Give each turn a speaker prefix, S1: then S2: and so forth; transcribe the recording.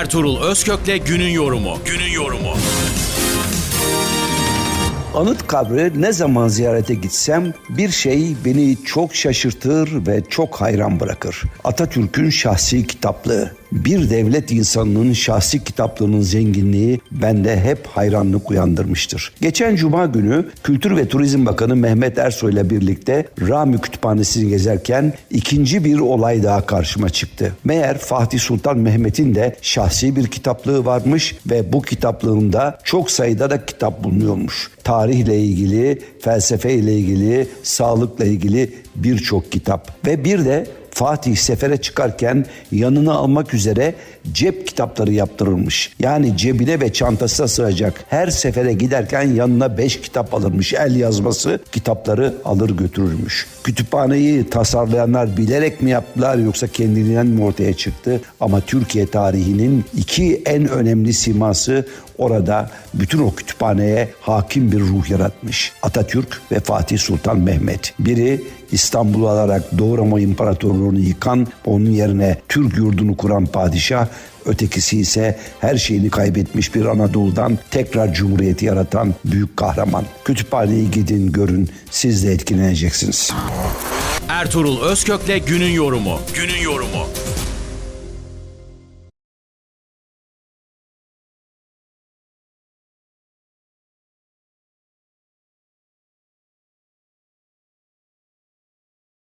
S1: Ertuğrul Özkök'le günün yorumu. Günün yorumu.
S2: Anıt kabri ne zaman ziyarete gitsem bir şey beni çok şaşırtır ve çok hayran bırakır. Atatürk'ün şahsi kitaplığı. Bir devlet insanının şahsi kitaplığının zenginliği bende hep hayranlık uyandırmıştır. Geçen cuma günü Kültür ve Turizm Bakanı Mehmet Ersoy ile birlikte Rami Kütüphanesi'ni gezerken ikinci bir olay daha karşıma çıktı. Meğer Fatih Sultan Mehmet'in de şahsi bir kitaplığı varmış ve bu kitaplığında çok sayıda da kitap bulunuyormuş. Tarihle ilgili, felsefe ile ilgili, sağlıkla ilgili birçok kitap ve bir de Fatih sefere çıkarken yanına almak üzere cep kitapları yaptırılmış. Yani cebine ve çantasına sığacak. Her sefere giderken yanına beş kitap alırmış. El yazması kitapları alır götürürmüş. Kütüphaneyi tasarlayanlar bilerek mi yaptılar yoksa kendiliğinden mi ortaya çıktı? Ama Türkiye tarihinin iki en önemli siması orada bütün o kütüphaneye hakim bir ruh yaratmış. Atatürk ve Fatih Sultan Mehmet. Biri İstanbul'u alarak Doğu Roma İmparatorluğunu yıkan, onun yerine Türk yurdunu kuran padişah, ötekisi ise her şeyini kaybetmiş bir Anadolu'dan tekrar cumhuriyeti yaratan büyük kahraman. Kütüphaneye gidin görün, siz de etkileneceksiniz.
S1: Ertuğrul Özkök'le günün yorumu. Günün yorumu.